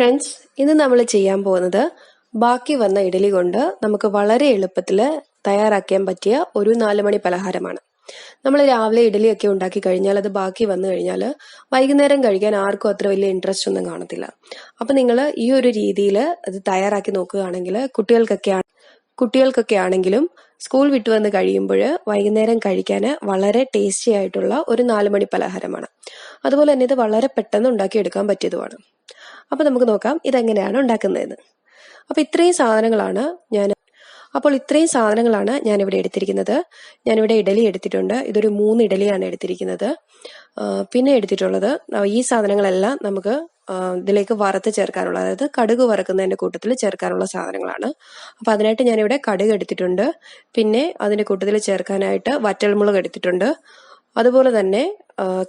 Friends ഇന്ന് നമ്മൾ ചെയ്യാൻ പോകുന്നത് ബാക്കി വന്ന ഇഡലി കൊണ്ട് നമുക്ക് വളരെ എളുപ്പത്തിൽ തയ്യാറാക്കാൻ പറ്റിയ ഒരു നാലുമണി പലഹാരമാണ്. നമ്മൾ രാവിലെ ഇഡലിയൊക്കെ ഉണ്ടാക്കി കഴിഞ്ഞാൽ അത് ബാക്കി വന്നു കഴിഞ്ഞാൽ വൈകുന്നേരം കഴിക്കാൻ ആർക്കും അത്ര വലിയ ഇൻട്രസ്റ്റ് ഒന്നും കാണത്തില്ല. അപ്പൊ നിങ്ങൾ ഈ ഒരു രീതിയിൽ അത് തയ്യാറാക്കി നോക്കുകയാണെങ്കിൽ കുട്ടികൾക്കൊക്കെ കുട്ടികൾക്കൊക്കെ ആണെങ്കിലും സ്കൂൾ വിട്ടു വന്ന് കഴിയുമ്പോൾ വൈകുന്നേരം കഴിക്കാൻ വളരെ ടേസ്റ്റി ആയിട്ടുള്ള ഒരു നാലുമണി പലഹാരമാണ്. അതുപോലെ തന്നെ ഇത് വളരെ പെട്ടെന്ന് ഉണ്ടാക്കിയെടുക്കാൻ പറ്റിയതുമാണ്. അപ്പൊ നമുക്ക് നോക്കാം ഇതെങ്ങനെയാണ് ഉണ്ടാക്കുന്നതെന്ന് അപ്പൊ ഇത്രയും സാധനങ്ങളാണ് ഞാൻ അപ്പോൾ ഇത്രയും സാധനങ്ങളാണ് ഞാനിവിടെ എടുത്തിരിക്കുന്നത്. ഞാനിവിടെ ഇഡലി എടുത്തിട്ടുണ്ട്. ഇതൊരു മൂന്ന് ഇഡലിയാണ് എടുത്തിരിക്കുന്നത്. പിന്നെ എടുത്തിട്ടുള്ളത് ഈ സാധനങ്ങളെല്ലാം നമുക്ക് ഇതിലേക്ക് വറുത്ത് ചേർക്കാനുള്ള അതായത് കടുക് വറുക്കുന്നതിന്റെ കൂട്ടത്തിൽ ചേർക്കാനുള്ള സാധനങ്ങളാണ്. അപ്പൊ അതിനായിട്ട് ഞാനിവിടെ കടുക് എടുത്തിട്ടുണ്ട്. പിന്നെ അതിന്റെ കൂട്ടത്തിൽ ചേർക്കാനായിട്ട് വറ്റൽമുളക് എടുത്തിട്ടുണ്ട്. അതുപോലെ തന്നെ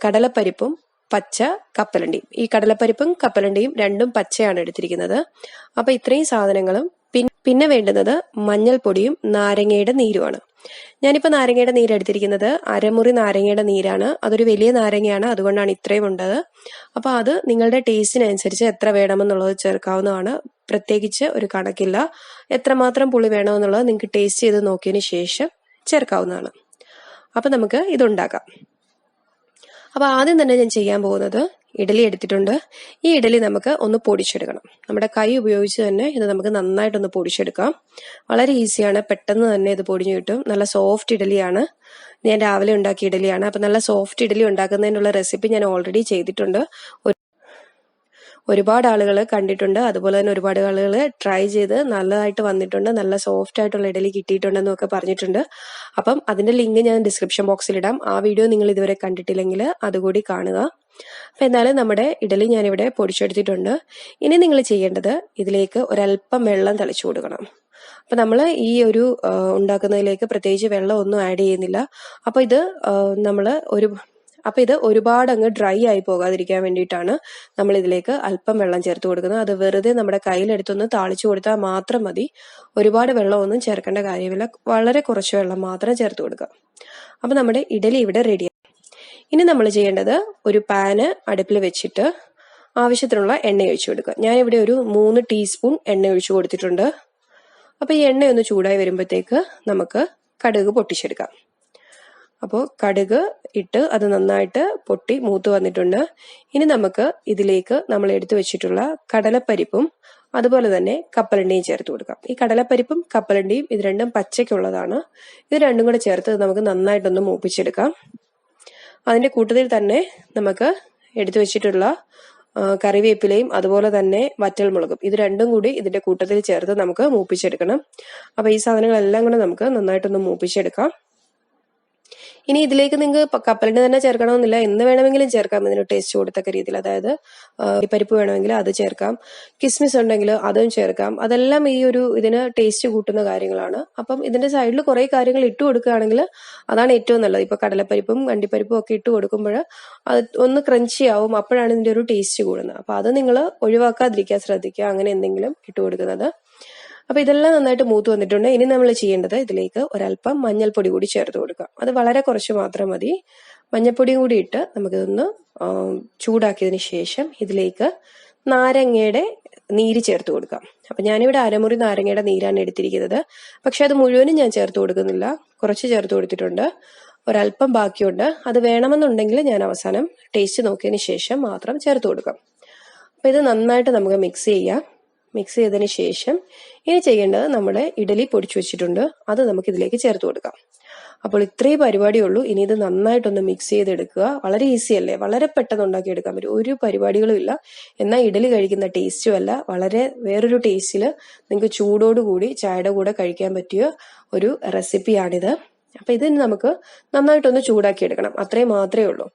കടലപ്പരിപ്പും പച്ച കപ്പലണ്ടിയും. ഈ കടലപ്പരിപ്പും കപ്പലണ്ടിയും രണ്ടും പച്ചയാണ് എടുത്തിരിക്കുന്നത്. അപ്പൊ ഇത്രയും സാധനങ്ങളും പിന്നെ വേണ്ടുന്നത് മഞ്ഞൾപ്പൊടിയും നാരങ്ങയുടെ നീരുമാണ്. ഞാനിപ്പോൾ നാരങ്ങയുടെ നീര് എടുത്തിരിക്കുന്നത് അരമുറി നാരങ്ങയുടെ നീരാണ്. അതൊരു വലിയ നാരങ്ങയാണ്. അതുകൊണ്ടാണ് ഇത്രയും ഉണ്ടത്. അപ്പോൾ അത് നിങ്ങളുടെ ടേസ്റ്റിനനുസരിച്ച് എത്ര വേണമെന്നുള്ളത് ചേർക്കാവുന്നതാണ്. പ്രത്യേകിച്ച് ഒരു കണക്കില്ല. എത്രമാത്രം പുളി വേണമെന്നുള്ളത് നിങ്ങൾക്ക് ടേസ്റ്റ് ചെയ്ത് നോക്കിയതിന് ശേഷം ചേർക്കാവുന്നതാണ്. അപ്പോൾ നമുക്ക് ഇതുണ്ടാക്കാം. അപ്പൊ ആദ്യം തന്നെ ഞാൻ ചെയ്യാൻ പോകുന്നത് ഇഡലി എടുത്തിട്ടുണ്ട്. ഈ ഇഡലി നമുക്ക് ഒന്ന് പൊടിച്ചെടുക്കണം. നമ്മുടെ കൈ ഉപയോഗിച്ച് തന്നെ ഇത് നമുക്ക് നന്നായിട്ടൊന്ന് പൊടിച്ചെടുക്കാം. വളരെ ഈസിയാണ്. പെട്ടെന്ന് തന്നെ ഇത് പൊടിഞ്ഞു കിട്ടും. നല്ല സോഫ്റ്റ് ഇഡലിയാണ്. ഞാൻ രാവിലെ ഉണ്ടാക്കിയ ഇഡലിയാണ്. അപ്പൊ നല്ല സോഫ്റ്റ് ഇഡലി ഉണ്ടാക്കുന്നതിനുള്ള റെസിപ്പി ഞാൻ ഓൾറെഡി ചെയ്തിട്ടുണ്ട്. ഒരുപാട് ആളുകൾ കണ്ടിട്ടുണ്ട്. അതുപോലെ തന്നെ ഒരുപാട് ആളുകൾ ട്രൈ ചെയ്ത് നല്ലതായിട്ട് വന്നിട്ടുണ്ട്. നല്ല സോഫ്റ്റ് ആയിട്ടുള്ള ഇഡലി കിട്ടിയിട്ടുണ്ടെന്നും ഒക്കെ പറഞ്ഞിട്ടുണ്ട്. അപ്പം അതിന്റെ ലിങ്ക് ഞാൻ ഡിസ്ക്രിപ്ഷൻ ബോക്സിൽ ഇടാം. ആ വീഡിയോ നിങ്ങൾ ഇതുവരെ കണ്ടിട്ടില്ലെങ്കിൽ അതുകൂടി കാണുക. അപ്പൊ എന്നാലും നമ്മുടെ ഇഡലി ഞാനിവിടെ പൊടിച്ചെടുത്തിട്ടുണ്ട്. ഇനി നിങ്ങൾ ചെയ്യേണ്ടത് ഇതിലേക്ക് ഒരല്പം വെള്ളം തളിച്ചു കൊടുക്കണം. അപ്പൊ നമ്മൾ ഈ ഒരു ഉണ്ടാക്കുന്നതിലേക്ക് പ്രത്യേകിച്ച് വെള്ളം ഒന്നും ആഡ് ചെയ്യുന്നില്ല. അപ്പൊ ഇത് നമ്മൾ ഒരു അപ്പൊ ഇത് ഒരുപാട് അങ്ങ് ഡ്രൈ ആയി പോകാതിരിക്കാൻ വേണ്ടിയിട്ടാണ് നമ്മൾ ഇതിലേക്ക് അല്പം വെള്ളം ചേർത്ത് കൊടുക്കുന്നത്. അത് വെറുതെ നമ്മുടെ കയ്യിലെടുത്തൊന്ന് താളിച്ചു കൊടുത്താൽ മാത്രം മതി. ഒരുപാട് വെള്ളമൊന്നും ചേർക്കേണ്ട കാര്യമില്ല. വളരെ കുറച്ച് വെള്ളം മാത്രം ചേർത്ത് കൊടുക്കുക. അപ്പൊ നമ്മുടെ ഇഡലി ഇവിടെ റെഡി ഇനി നമ്മൾ ചെയ്യേണ്ടത് ഒരു പാന് അടുപ്പിൽ വെച്ചിട്ട് ആവശ്യത്തിനുള്ള എണ്ണ ഒഴിച്ചു കൊടുക്കുക. ഞാൻ ഇവിടെ ഒരു മൂന്ന് ടീസ്പൂൺ എണ്ണ ഒഴിച്ചു കൊടുത്തിട്ടുണ്ട്. അപ്പൊ ഈ എണ്ണ ഒന്ന് ചൂടായി വരുമ്പോഴത്തേക്ക് നമുക്ക് കടുക് പൊട്ടിച്ചെടുക്കാം. അപ്പോൾ കടുക് ഇട്ട് അത് നന്നായിട്ട് പൊട്ടി മൂത്ത് വന്നിട്ടുണ്ട്. ഇനി നമുക്ക് ഇതിലേക്ക് നമ്മൾ എടുത്തു വെച്ചിട്ടുള്ള കടലപ്പരിപ്പും അതുപോലെ തന്നെ കപ്പലണ്ടിയും ചേർത്ത് കൊടുക്കാം. ഈ കടലപ്പരിപ്പും കപ്പലണ്ടിയും ഇത് രണ്ടും പച്ചയ്ക്കുള്ളതാണ്. ഇത് രണ്ടും കൂടെ ചേർത്ത് നമുക്ക് നന്നായിട്ടൊന്ന് മൂപ്പിച്ചെടുക്കാം. അതിന്റെ കൂട്ടത്തിൽ തന്നെ നമുക്ക് എടുത്തു വെച്ചിട്ടുള്ള കറിവേപ്പിലയും അതുപോലെ തന്നെ വറ്റൽമുളകും ഇത് രണ്ടും കൂടി ഇതിന്റെ കൂട്ടത്തിൽ ചേർത്ത് നമുക്ക് മൂപ്പിച്ചെടുക്കണം. അപ്പൊ ഈ സാധനങ്ങളെല്ലാം കൂടെ നമുക്ക് നന്നായിട്ടൊന്ന് മൂപ്പിച്ചെടുക്കാം. ഇനി ഇതിലേക്ക് നിങ്ങൾക്ക് കപ്പലിന് തന്നെ ചേർക്കണമെന്നില്ല. എന്ന് വേണമെങ്കിലും ചേർക്കാം. ഇതിന് ടേസ്റ്റ് കൊടുത്തക്ക രീതിയിൽ. അതായത് പരിപ്പ് വേണമെങ്കിൽ അത് ചേർക്കാം. കിസ്മിസ് ഉണ്ടെങ്കിൽ അതും ചേർക്കാം. അതെല്ലാം ഈ ഒരു ഇതിന് ടേസ്റ്റ് കൂട്ടുന്ന കാര്യങ്ങളാണ്. അപ്പം ഇതിന്റെ സൈഡിൽ കുറെ കാര്യങ്ങൾ ഇട്ട് കൊടുക്കുകയാണെങ്കിൽ അതാണ് ഏറ്റവും നല്ലത്. ഇപ്പൊ കടലപ്പരിപ്പും കണ്ടിപ്പരിപ്പും ഒക്കെ ഇട്ട് കൊടുക്കുമ്പോൾ അത് ഒന്ന് ക്രഞ്ചി ആവും. അപ്പോഴാണ് ഇതിന്റെ ഒരു ടേസ്റ്റ് കൂടുന്നത്. അപ്പൊ അത് നിങ്ങൾ ഒഴിവാക്കാതിരിക്കാൻ ശ്രദ്ധിക്കുക. അങ്ങനെ എന്തെങ്കിലും ഇട്ട് കൊടുക്കുന്നത്. അപ്പൊ ഇതെല്ലാം നന്നായിട്ട് മൂത്ത് വന്നിട്ടുണ്ട്. ഇനി നമ്മൾ ചെയ്യേണ്ടത് ഇതിലേക്ക് ഒരല്പം മഞ്ഞൾപ്പൊടി കൂടി ചേർത്ത് കൊടുക്കുക. അത് വളരെ കുറച്ച് മാത്രം മതി. മഞ്ഞൾപ്പൊടിയും കൂടി ഇട്ട് നമുക്കിതൊന്ന് ചൂടാക്കിയതിന് ശേഷം ഇതിലേക്ക് നാരങ്ങയുടെ നീര് ചേർത്ത് കൊടുക്കാം അപ്പൊ ഞാനിവിടെ അരമുറി നാരങ്ങയുടെ നീരാണ് എടുത്തിരിക്കുന്നത്. പക്ഷെ അത് മുഴുവനും ഞാൻ ചേർത്ത് കൊടുക്കുന്നില്ല. കുറച്ച് ചേർത്ത് കൊടുത്തിട്ടുണ്ട്. ഒരല്പം ബാക്കിയുണ്ട്. അത് വേണമെന്നുണ്ടെങ്കിൽ ഞാൻ അവസാനം ടേസ്റ്റ് നോക്കിയതിന് ശേഷം മാത്രം ചേർത്ത് കൊടുക്കാം. അപ്പൊ ഇത് നന്നായിട്ട് നമുക്ക് മിക്സ് ചെയ്യാം. മിക്സ് ചെയ്തതിന് ശേഷം ഇനി ചെയ്യേണ്ടത് നമ്മുടെ ഇഡലി പൊടിച്ചു വെച്ചിട്ടുണ്ട്. അത് നമുക്ക് ഇതിലേക്ക് ചേർത്ത് കൊടുക്കാം. അപ്പോൾ ഇത്രയും പരിപാടിയുള്ളൂ. ഇനി ഇത് നന്നായിട്ടൊന്ന് മിക്സ് ചെയ്തെടുക്കുക. വളരെ ഈസി അല്ലേ? വളരെ പെട്ടെന്ന് ഉണ്ടാക്കി എടുക്കാൻ പറ്റും. ഒരു പരിപാടികളും ഇല്ല. എന്നാൽ ഇഡലി കഴിക്കുന്ന ടേസ്റ്റും അല്ല. വളരെ വേറൊരു ടേസ്റ്റിൽ നിങ്ങൾക്ക് ചൂടോടുകൂടി ചായയുടെ കൂടെ കഴിക്കാൻ പറ്റിയ ഒരു റെസിപ്പിയാണിത് അപ്പൊ ഇതിന് നമുക്ക് നന്നായിട്ടൊന്ന് ചൂടാക്കി എടുക്കണം അത്രയും മാത്രമേ ഉള്ളൂ.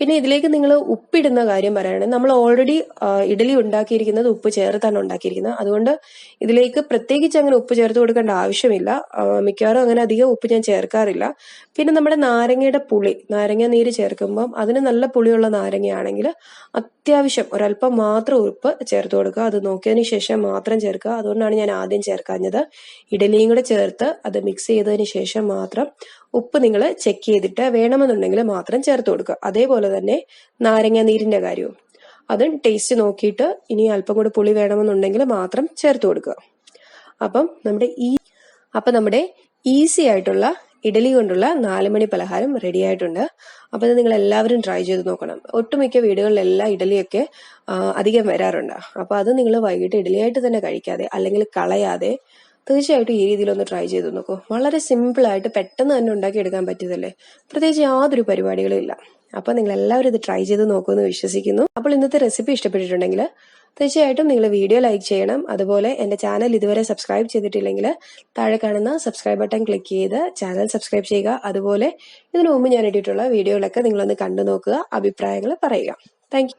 പിന്നെ ഇതിലേക്ക് നിങ്ങൾ ഉപ്പിടുന്ന കാര്യം പറയുകയാണെങ്കിൽ നമ്മൾ ഓൾറെഡി ഇഡലി ഉണ്ടാക്കിയിരിക്കുന്നത് ഉപ്പ് ചേർത്താണ് ഉണ്ടാക്കിയിരിക്കുന്നത്? അതുകൊണ്ട് ഇതിലേക്ക് പ്രത്യേകിച്ച് അങ്ങനെ ഉപ്പ് ചേർത്ത് കൊടുക്കേണ്ട ആവശ്യമില്ല. മിക്കവാറും അങ്ങനെ അധികം ഉപ്പ് ഞാൻ ചേർക്കാറില്ല. പിന്നെ നമ്മുടെ നാരങ്ങയുടെ പുളി നാരങ്ങ നീര് ചേർക്കുമ്പം അതിന് നല്ല പുളിയുള്ള നാരങ്ങയാണെങ്കിൽ അത്യാവശ്യം ഒരല്പം മാത്രം ഉപ്പ് ചേർത്ത് കൊടുക്കുക. അത് നോക്കിയതിന് ശേഷം മാത്രം ചേർക്കുക. അതുകൊണ്ടാണ് ഞാൻ ആദ്യം ചേർക്കാഞ്ഞത്. ഇഡലിയും കൂടെ ചേർത്ത് അത് മിക്സ് ചെയ്തതിന് ശേഷം മാത്രം ഉപ്പ് നിങ്ങൾ ചെക്ക് ചെയ്തിട്ട് വേണമെന്നുണ്ടെങ്കിൽ മാത്രം ചേർത്ത് കൊടുക്കുക. അതേപോലെ തന്നെ നാരങ്ങ നീരിന്റെ കാര്യവും. അതും ടേസ്റ്റ് നോക്കിയിട്ട് ഇനി അല്പം കൂടി പുളി വേണമെന്നുണ്ടെങ്കിൽ മാത്രം ചേർത്ത് കൊടുക്കുക. അപ്പം നമ്മുടെ ഈ അപ്പം നമ്മുടെ ഈസി ആയിട്ടുള്ള ഇഡലി കൊണ്ടുള്ള നാലുമണി പലഹാരം റെഡി ആയിട്ടുണ്ട്. അപ്പോൾ ഇത് നിങ്ങൾ എല്ലാവരും ട്രൈ ചെയ്ത് നോക്കണം. ഒട്ടുമിക്ക വീടുകളിലെല്ലാം ഇഡലിയൊക്കെ അധികം വരാറുണ്ട്. അപ്പോൾ അത് നിങ്ങൾ വൈകിട്ട് ഇഡലിയായിട്ട് തന്നെ കഴിക്കാതെ അല്ലെങ്കിൽ കളയാതെ തീർച്ചയായിട്ടും ഈ രീതിയിലൊന്ന് ട്രൈ ചെയ്ത് നോക്കൂ. വളരെ സിമ്പിൾ ആയിട്ട് പെട്ടെന്ന് തന്നെ ഉണ്ടാക്കി എടുക്കാൻ പറ്റിയതല്ലേ? പ്രത്യേകിച്ച് യാതൊരു പരിപാടികളും ഇല്ല. അപ്പോൾ നിങ്ങൾ എല്ലാവരും ഇത് ട്രൈ ചെയ്ത് നോക്കുമെന്ന് വിശ്വസിക്കുന്നു. അപ്പോൾ ഇന്നത്തെ റെസിപ്പി ഇഷ്ടപ്പെട്ടിട്ടുണ്ടെങ്കിൽ തീർച്ചയായിട്ടും നിങ്ങൾ വീഡിയോ ലൈക്ക് ചെയ്യണം. അതുപോലെ എന്റെ ചാനൽ ഇതുവരെ സബ്സ്ക്രൈബ് ചെയ്തിട്ടില്ലെങ്കിൽ താഴെ കാണുന്ന സബ്സ്ക്രൈബ് ബട്ടൺ ക്ലിക്ക് ചെയ്ത് ചാനൽ സബ്സ്ക്രൈബ് ചെയ്യുക. അതുപോലെ ഇതിനു മുമ്പ് ഞാൻ ഇട്ടിട്ടുള്ള വീഡിയോകളൊക്കെ നിങ്ങളൊന്ന് കണ്ടു നോക്കുക അഭിപ്രായങ്ങൾ പറയുക. താങ്ക്